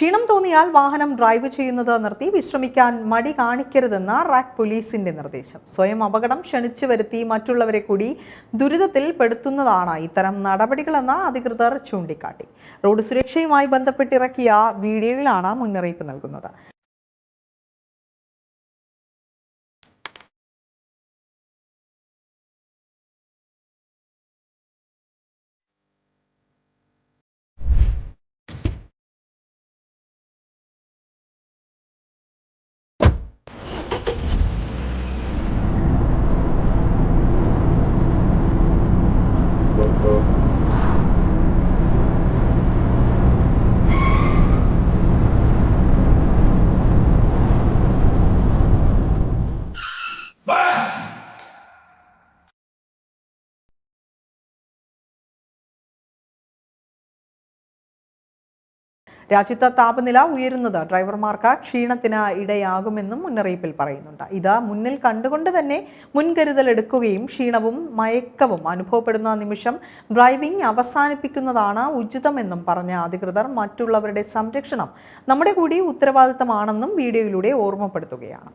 ക്ഷീണം തോന്നിയാൽ വാഹനം ഡ്രൈവ് ചെയ്യുന്നത് നിർത്തി വിശ്രമിക്കാൻ മടി കാണിക്കരുതെന്ന റാക്ക് പോലീസിന്റെ നിർദ്ദേശം. സ്വയം അപകടം ക്ഷണിച്ചു വരുത്തി മറ്റുള്ളവരെ കൂടി ദുരിതത്തിൽ പെടുത്തുന്നതാണ് ഇത്തരം നടപടികളെന്ന് അധികൃതർ ചൂണ്ടിക്കാട്ടി. റോഡ് സുരക്ഷയുമായി ബന്ധപ്പെട്ടിറക്കിയ വീഡിയോയിലാണ് മുന്നറിയിപ്പ് നൽകുന്നത്. രാജ്യത്ത് താപനില ഉയരുന്നത് ഡ്രൈവർമാർക്ക് ക്ഷീണത്തിന് ഇടയാകുമെന്നും മുന്നറിയിപ്പിൽ പറയുന്നുണ്ട്. ഇത് മുന്നിൽ കണ്ടുകൊണ്ട് തന്നെ മുൻകരുതൽ എടുക്കുകയും ക്ഷീണവും മയക്കവും അനുഭവപ്പെടുന്ന നിമിഷം ഡ്രൈവിംഗ് അവസാനിപ്പിക്കുന്നതാണ് ഉചിതമെന്നും പറഞ്ഞ അധികൃതർ മറ്റുള്ളവരുടെ സംരക്ഷണം നമ്മുടെ കൂടി ഉത്തരവാദിത്തമാണെന്നും വീഡിയോയിലൂടെ ഓർമ്മപ്പെടുത്തുകയാണ്.